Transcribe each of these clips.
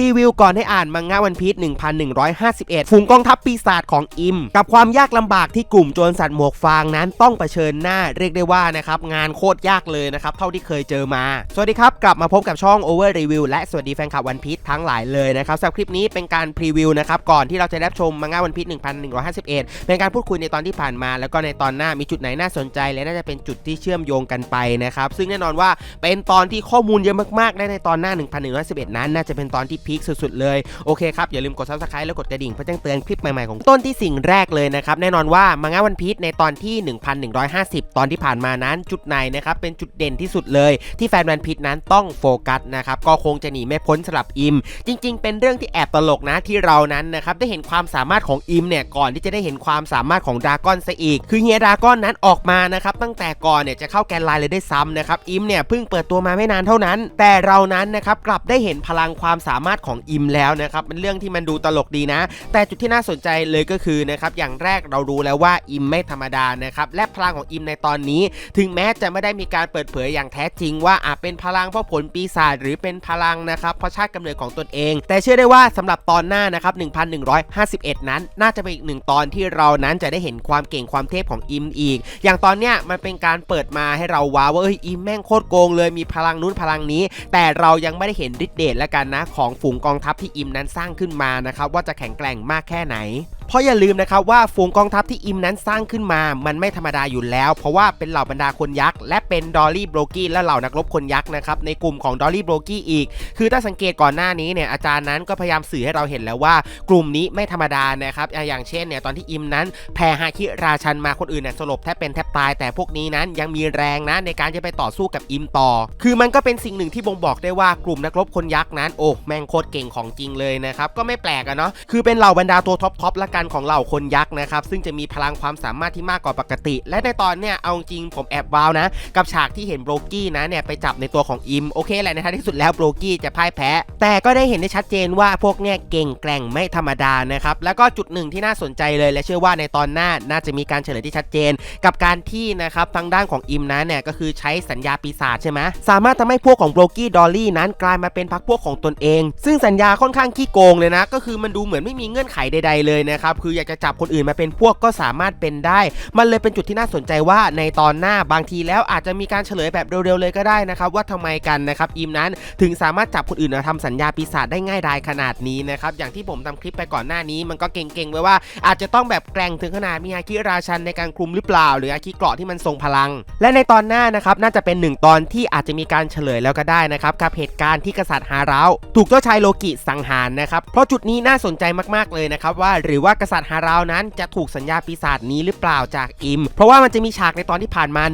รีวิวก่อนให้อ่านมังงะวันพีช1151 ฝูงกองทัพปีศาจของอิม กับความยากลำบากที่กลุ่มโจรสัตว์หมวกฟางนั้นต้องเผชิญหน้าเรียกได้ว่านะครับงานโคตรยากเลยนะครับเท่าที่เคยเจอมา สวัสดีครับ กลับมาพบกับช่อง Over Review และสวัสดีแฟนคลับวันพีชทั้งหลายเลยนะครับสำหรับคลิปนี้เป็นการพรีวิวนะครับก่อนที่เราจะรับชมมังงะวันพีช1151 เป็นการพูดคุยในตอนที่ผ่านมา แล้วก็ในตอนหน้ามีจุดไหนน่าสนใจ และน่าจะเป็นจุดที่เชื่อมโยงกันไปนะครับซึ่งแน่นอนว่าเป็นตอนที่ข้อมูลเยอะมากๆและในตอนหน้า 1111นั้น น่าจะเป็นตอนที่พีคสุดๆเลย โอเคครับ อย่าลืมกด subscribe แล้วกดกระดิ่งเพื่อแจ้งเตือนคลิปใหม่ๆของต้นที่สิ่งแรกเลยนะครับ แน่นอนว่ามังงะวันพีชในตอนที่ 1150 ตอนที่ผ่านมานั้นจุดไหนนะครับเป็นจุดเด่นที่สุดเลย ที่แฟนวันพีชนั้นต้องโฟกัสนะครับก็คงจะหนีไม่พ้นสำหรับอิม จริง ๆ เป็นเรื่องที่แอบตลกนะที่เรานั้นนะครับได้เห็นความสามารถของอิมเนี่ยก่อนที่จะได้เห็นความสามารถของดราก้อนซะอีก คือเฮียดราก้อนนั้นออกมานะครับตั้งแต่ก่อนเนี่ยจะเข้าแกนไลน์เลยได้ซ้ำนะครับอิมเนี่ยเพิ่งเปิดตัวมาไม่นานเท่านั้น แต่เรานั้นนะครับกลับได้เห็นพลังความสามารถของอิมแล้วนะครับเป็นเรื่องที่มันดูตลกดีนะ แต่จุดที่น่าสนใจเลยก็คือนะครับอย่างแรกเรารู้แล้วว่าอิมไม่ธรรมดานะครับและพลังของอิมในตอนนี้ ถึงแม้จะไม่ได้มีการเปิดเผยอย่างแท้จริง ว่าอาจเป็นพลังเพราะผลปีศาจหรือเป็นพลังนะครับเพราะชาติกำเนิดของตนเอง แต่เชื่อได้ว่าสำหรับตอนหน้านะครับ1151 นั้น น่าจะเป็นอีกหนึ่งตอนที่เรานั้นจะได้เห็นความเก่งความเทพของอิมอีก อย่างตอนเนี้ยมันเป็นการเปิดมาให้เราว้าวว่าเอ้ยอิมแม่งโคตรโกงเลยมีพลังนู้นพลังนี้ แต่เรายังไม่ได้เห็นฤทธิ์เดชแล้วกันนะของฝูงกองทัพที่อิมนั้นสร้างขึ้นมานะครับว่าจะแข็งแกร่งมากแค่ไหน เพราะอย่าลืมนะครับว่าฝูงกองทัพที่อิมนั้นสร้างขึ้นมา มันไม่ธรรมดาอยู่แล้ว เพราะว่าเป็นเหล่าบรรดาคนยักษ์และเป็นดอลลี่โบรกี้และเหล่านักรบคนยักษ์นะครับในกลุ่มของดอลลี่โบรกี้อีก คือถ้าสังเกตก่อนหน้านี้เนี่ยอาจารย์นั้นก็พยายามสื่อให้เราเห็นแล้วว่ากลุ่มนี้ไม่ธรรมดานะครับอย่างเช่นเนี่ยตอนที่อิมนั้นแผ่ฮาคิราชันมาคนอื่นเนี่ยสลบแทบเป็นแทบตาย แต่พวกนี้นั้นยังมีแรงนะในการจะไปต่อสู้กับอิมต่อ คือมันก็เป็นสิ่งหนึ่งที่บ่งบอกได้ว่ากลุ่มนักรบคนยักษ์นั้นโอ้แม่งโคตรเก่งของจริงเลยนะครับก็ไม่แปลกอะเนาะคือเป็นเหล่าบรรดาตัวท็อปทอปละกันของเหล่าคนยักษ์นะครับซึ่งจะมีพลังความสามารถที่มากกว่าปกติ และในตอนเนี่ยเอาจริงผมแอบว้าวนะ กับฉากที่เห็นโบรกี้นะเนี่ยไปจับในตัวของอิมโอเคแหละในท้ายที่สุดแล้วโบรกี้จะพ่ายแพ้ แต่ก็ได้เห็นได้ชัดเจนว่าพวกเนี่ยเก่งแกร่งไม่ธรรมดานะครับแล้วก็จุดหนึ่งที่น่าสนใจเลย และเชื่อว่าในตอนหน้าน่าจะมีการเฉลยที่ชัดเจน กับการที่นะครับทางด้านของอิมนั้นเนี่ยก็คือใช้สัญญาปีศาจใช่ไหมสามารถทำให้พวกของโบรกี้ดอลลี่นั้นกลายมาเป็นพรรคพวกของตนเอง ซึ่งสัญญาค่อนข้างขี้โกงเลยนะก็คือมันดูเหมือนไม่มีเงื่อนไขใดๆเลยนะครับคืออยากจะจับคนอื่นมาเป็นพวกก็สามารถเป็นได้ มันเลยเป็นจุดที่น่าสนใจว่าในตอนหน้าบางทีแล้วอาจจะมีการเฉลยแบบเร็วๆเลยก็ได้นะครับว่าทำไมกันนะครับอิมนั้นถึงสามารถจับคนอื่นมาทำสัญญาปีศาจได้ง่ายดายขนาดนี้นะครับอย่างที่ผมทำคลิปไปก่อนหน้านี้มันก็เก่งๆไว้ว่า อาจจะต้องแบบแกร่งถึงขนาดมีอาคิราชันในการคลุมหรือเปล่า หรืออาคิเกราะที่มันทรงพลัง และในตอนหน้านะครับน่าจะเป็นหนึ่งตอนที่อาจจะมีการเฉลยแล้วก็ได้นะครับกับเหตุการณ์ที่กษัตริย์ฮาราถูกเจ้าชายโลกิสังหารนะครับเพราะจุดนี้น่าสนใจมากๆเลยนะครับว่าหรือว่าากษัตริย์ฮาราวนั้นจะถูกสัญญาปีศาจนี้หรือเปล่าจากอิม เพราะว่ามันจะมีฉากในตอนที่ผ่านมา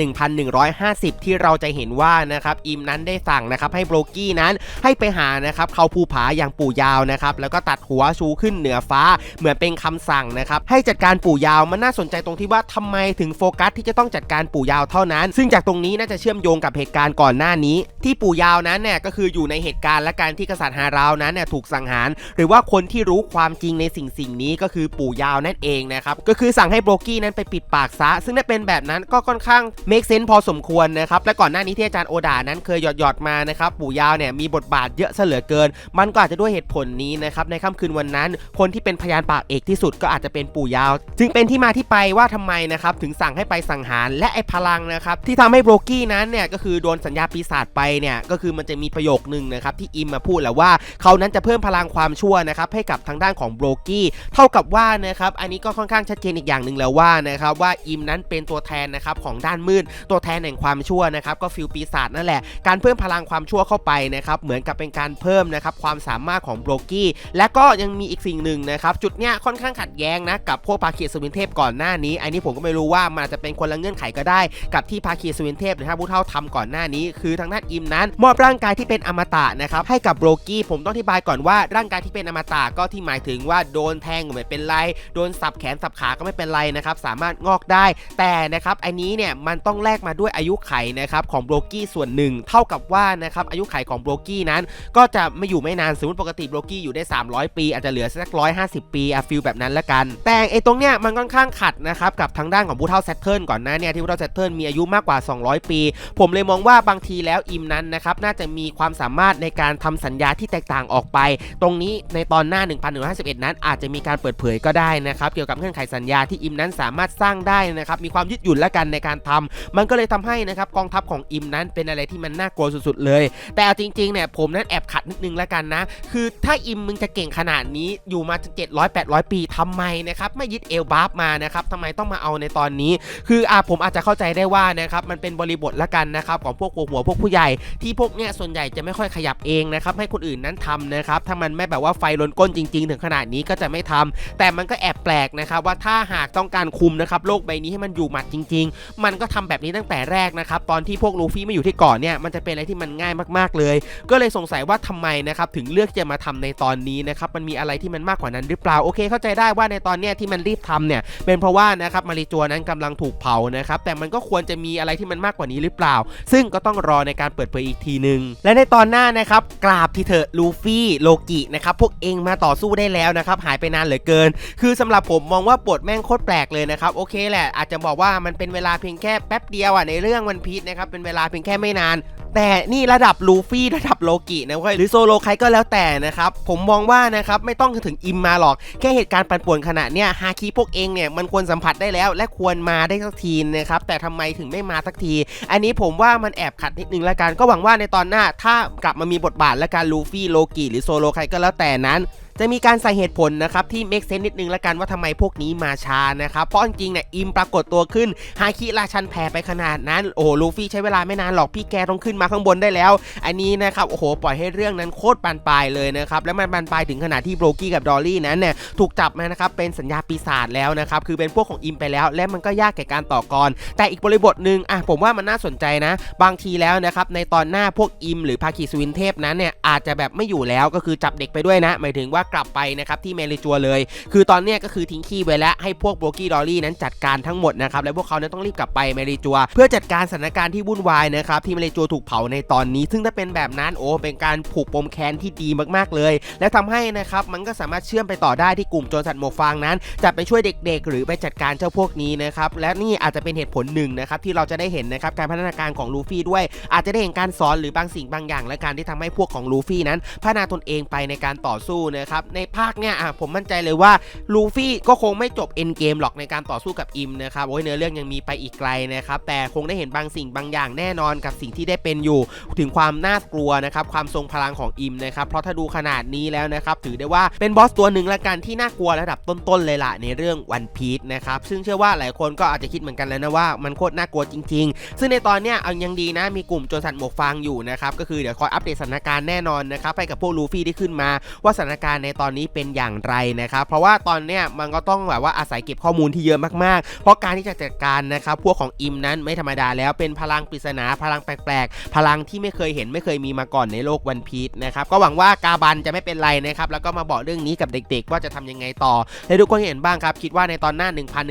1150 ที่เราจะเห็นว่านะครับอิมนั้นได้สั่งนะครับให้โบรกี้นั้นให้ไปหานะครับเขาภูผาอย่างปู่ยาวนะครับแล้วก็ตัดหัวชูขึ้นเหนือฟ้าเหมือนเป็นคำสั่งนะครับให้จัดการปู่ยาวมันน่าสนใจตรงที่ว่าทำไมถึงโฟกัสที่จะต้องจัดการปู่ยาวเท่านั้น ซึ่งจากตรงนี้น่าจะเชื่อมโยงกับเหตุการณ์ก่อนหน้านี้ ที่ปู่ยาวนั้นเนี่ยก็คืออยู่ในเหตุการณ์และการที่กษัตริย์ฮาราวนั้นเนี่ยถูกสังหาร หรือว่าคนที่รู้ความจริงในสิ่งสิ่งนี้ก็คือปู่ยาวนั่นเองนะครับ ก็คือสั่งให้โบรกี้นั้นไปปิดปากซะ ซึ่งถ้าเป็นแบบนั้นก็ค่อนข้าง make sense พอสมควรนะครับ และก่อนหน้านี้ที่อาจารย์โอดานั้นเคยหยอดหยอดๆมานะครับ ปู่ยาวเนี่ยมีบทบาทเยอะเสเหลือเกิน มันก็อาจจะด้วยเหตุผลนี้นะครับ ในค่ำคืนวันนั้น คนที่เป็นพยานปากเอกที่สุดก็อาจจะเป็นปู่ยาว จึงเป็นที่มาที่ไปว่าทำไมนะครับถึงสั่งให้ไปสังหารและไอ้พลังนะครับที่ทำให้โบรกี้นั้นเนี่ยก็คือโดนสัญญาปีศาจไปเนี่ยก็คือมันจะมีประโยคนึงนะครับที่อิมมาพูดแหละว่าเขานั้นจะเพิ่มพลังความชั่วนะครับให้กับทางด้านของโบรกี้เท่ากับว่านะครับอันนี้ก็ค่อนข้างชัดเจนอีกอย่างหนึ่งแล้วว่านะครับว่าอิมนั้นเป็นตัวแทนนะครับของด้านมืดตัวแทนแห่งความชั่วนะครับก็ฟิลปีศาจนั่นแหละการเพิ่มพลังความชั่วเข้าไปนะครับเหมือนกับเป็นการเพิ่มนะครับความสามารถของโบรกี้และก็ยังมีอีกสิ่งหนึ่งนะครับจุดเนี้ยค่อนข้างขัดแย้งนะกับพวกภาคีสวินเทพก่อนหน้านี้ อันนี้ผมก็ไม่รู้ว่ามันอาจจะเป็นคนละเงื่อนไขก็ได้ กับที่ภาคีสวินเทพหรือถ้าผู้เท่าทำก่อนหน้านี้ คือทางด้านอิมนั้น มอบร่างกายที่เป็นอมตะนะครับให้กับโบรกี้ผมต้องอธิบายก่อนว่าร่างกายที่เป็นอมตะก็ที่หมายถึงว่าโดนแทงเหมือนเป็นไรโดนสับแขนสับขาก็ไม่เป็นไรนะครับสามารถงอกได้ แต่นะครับอันนี้เนี่ยมันต้องแลกมาด้วยอายุไขนะครับของโบรกี้ส่วนหนึ่งเท่ากับว่านะครับอายุไขของโบรกี้นั้น ก็จะไม่อยู่ไม่นานสมมติปกติโบรกี้อยู่ได้ 300 ปี อาจจะเหลือสัก150ปีอะฟิลแบบนั้นละกัน แต่ไอ้ตรงเนี้ยมันค่อนข้างขัดนะครับกับทางด้านของบูเท่าแซตเทิลก่อนหน้าเนี่ยที่บูเท่าแซตเทิลมีอายุมากกว่า 200 ปี ผมเลยมองว่าบางทีแล้วอิมนั้นนะครับน่าจะมีความสามารถในการทำสัญญาที่แตกต่างออกไป ตรงนี้ในตอนหน้า 1151 นั้นอาจจะมีการเปิดเผยก็ได้นะครับเกี่ยวกับเงื่อนไขสัญญาที่อิมนั้นสามารถสร้างได้นะครับมีความยืดหยุ่นและกันในการทำมันก็เลยทำให้นะครับกองทัพของอิมนั้นเป็นอะไรที่มันน่ากลัวสุดๆเลย แต่เอาจริงๆเนี่ยผมนั้นแอบขัดนิดนึงแล้วกันนะ คือถ้าอิมมึงจะเก่งขนาดนี้อยู่มาจน700 800 ปีทำไมนะครับไม่ยึดเอลบาฟมานะครับทำไมต้องมาเอาในตอนนี้ คืออ่าผมอาจจะเข้าใจได้ว่านะครับมันเป็นบริบทละกันนะครับของพวกหัวหัวพวกผู้ใหญ่ที่พวกเนี้ยส่วนใหญ่จะไม่ค่อยขยับเองนะครับให้คนอื่นนั้นทำนะครับถ้ามันไม่แบบว่าไฟล้นก้นจริง ๆ ถึงขนาดนี้ก็จะไม่ทำแต่แต่มันก็แอบแปลกนะครับว่าถ้าหากต้องการคุมนะครับโลกใบนี้ให้มันอยู่หมัดจริง ๆ มันก็ทำแบบนี้ตั้งแต่แรกนะครับตอนที่พวกลูฟี่ไม่อยู่ที่เก่อนเนี่ยมันจะเป็นอะไรที่มันง่ายมากๆเลย ก็เลยสงสัยว่าทำไมนะครับถึงเลือกจะมาทำในตอนนี้นะครับมันมีอะไรที่มันมากกว่านั้นหรือเปล่าโอเค เข้าใจได้ว่าในตอนเนี้ยที่มันรีบทำเนี่ยเป็นเพราะว่านะครับมาริจัวนั้นกำลังถูกเผานะครับแต่มันก็ควรจะมีอะไรที่มันมากกว่านี้หรือเปล่า ซึ่งก็ต้องรอในการเปิดเผยอีกทีหนึ่งและในตอนหน้านะครับกราบที่เถอะลูฟี่โลกินะครับพวกเองมาต่อสู้ได้แล้วนะครับหายไปนานเหลือเกินคือสำหรับผมมองว่าบทแม่งโคตรแปลกเลยนะครับโอเคแหละอาจจะบอกว่ามันเป็นเวลาเพียงแค่แป๊บเดียวอะในเรื่องวันพีชนะครับเป็นเวลาเพียงแค่ไม่นานแต่นี่ระดับลูฟี่ระดับโลกินะเว้ยหรือโซโลใครก็แล้วแต่นะครับ ผมมองว่านะครับไม่ต้องถึงอิมมาหรอก แค่เหตุการณ์ปั่นป่วนขนาดเนี้ยฮาคิพวกเองเนี่ยมันควรสัมผัสได้แล้ว และควรมาได้สักทีนะครับ แต่ทำไมถึงไม่มาสักที อันนี้ผมว่ามันแอบขัดนิดนึงละกันก็หวังว่าในตอนหน้าถ้ากลับมามีบทบาทและการลูฟี่โลกิหรือโซโลใครก็แล้วแต่นั้น จะมีการใส่เหตุผลนะครับที่ make sense นิดนึงละกันว่าทำไมพวกนี้มาช้านะครับ เพราะจริงเนี่ยอิมปรากฏตัวขึ้นฮาคิราชันแผ่ไปขนาดนั้น โอ้โหลูฟี่ใช้เวลาไม่นานหรอกพี่แกต้องขึ้นมาข้างบนได้แล้ว อันนี้นะครับโอ้โหปล่อยให้เรื่องนั้นโคตรบานปลายเลยนะครับแล้วมันบานปลายถึงขนาดที่โบรกี้กับดอลลี่นั้นเนี่ยถูกจับมานะครับเป็นสัญญาปีศาจแล้วนะครับคือเป็นพวกของอิมไปแล้ว และมันก็ยากแก่การต่อกร แต่อีกบริบทหนึ่งอะผมว่ามันน่าสนใจนะ บางทีแล้วนะครับในตอนหน้าพวกอิม หรือภาคีสวินเทพนั้นเนี่ยอาจจะแบบไม่อยู่แล้วก็คือจับเด็กไปด้วยนะ หมายถึงว่ากลับไปนะครับที่เมริจัวเลย คือตอนนี้ก็คือทิ้งขี้ไว้แล้วให้พวกโบกี้ดอลลี่นั้นจัดการทั้งหมดนะครับและพวกเขานั้นต้องรีบกลับไปเมริจัว เพื่อจัดการสถานการณ์ที่วุ่นวายนะครับที่เมริจัวถูกเผาในตอนนี้ ซึ่งถ้าเป็นแบบนั้นโอ้เป็นการผูกปมแค้นที่ดีมากๆเลย และทำให้นะครับมันก็สามารถเชื่อมไปต่อได้ที่กลุ่มโจรสัตว์หมวกฟางนั้น จะไปช่วยเด็ก ๆ หรือไปจัดการเจ้าพวกนี้นะครับและนี่อาจจะเป็นเหตุผลหนึ่งนะครับที่เราจะได้เห็นนะครับการพัฒนาการของลูฟี่ด้วย อาจจะได้เห็นการสอนหรือบางสิ่งบางอย่าง และการที่ทำให้พวกของลูฟี่นั้นพัฒนาตนเองไปในการต่อสู้นะครับในภาคเนี่ยอะผมมั่นใจเลยว่าลูฟี่ก็คงไม่จบเอ็นเกมหรอกในการต่อสู้กับอิมนะครับโอ้ยเนื้อเรื่องยังมีไปอีกไกลนะครับแต่คงได้เห็นบางสิ่งบางอย่างแน่นอนกับสิ่งที่ได้เป็นอยู่ ถึงความน่ากลัวนะครับความทรงพลังของอิมนะครับเพราะถ้าดูขนาดนี้แล้วนะครับถือได้ว่าเป็นบอสตัวหนึ่งละกันที่น่ากลัวระดับต้นๆเลยล่ะในเรื่องวันพีชนะครับซึ่งเชื่อว่าหลายคนก็อาจจะคิดเหมือนกันแล้วนะว่ามันโคตรน่ากลัวจริง ๆ ซึ่งในตอนเนี้ยเอายังดีนะมีกลุ่มโจรสัตว์หมวกฟางอยู่นะครับก็คือเดี๋ยวคอยอัปเดตสถานการณ์แน่นอนนะครับไปกับพวกลูฟี่ที่ขึ้นมาว่าสถานการณ์ในตอนนี้เป็นอย่างไรนะครับ เพราะว่าตอนเนี้ยมันก็ต้องแบบว่าอาศัยเก็บข้อมูลที่เยอะมากๆ เพราะการที่จะจัดการนะครับพวกของอิมนั้นไม่ธรรมดาแล้วเป็นพลังปริศนาพลังแปลกๆ พลังที่ไม่เคยเห็นไม่เคยมีมาก่อนในโลกวันพีชนะครับก็หวังว่ากาบันจะไม่เป็นไรนะครับแล้วก็มาบอกเรื่องนี้กับเด็กๆ ว่าจะทำยังไงต่อให้ทุกคนเห็นบ้างครับคิดว่าในตอนหน้า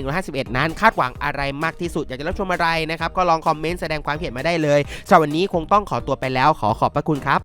1151 นั้น คาดหวังอะไรมากที่สุดอยากจะรับชมอะไรนะครับก็ลองคอมเมนต์แสดงความเห็นมาได้เลยสำหรับวันนี้คงต้องขอตัวไปแล้วขอขอบพระคุณครับ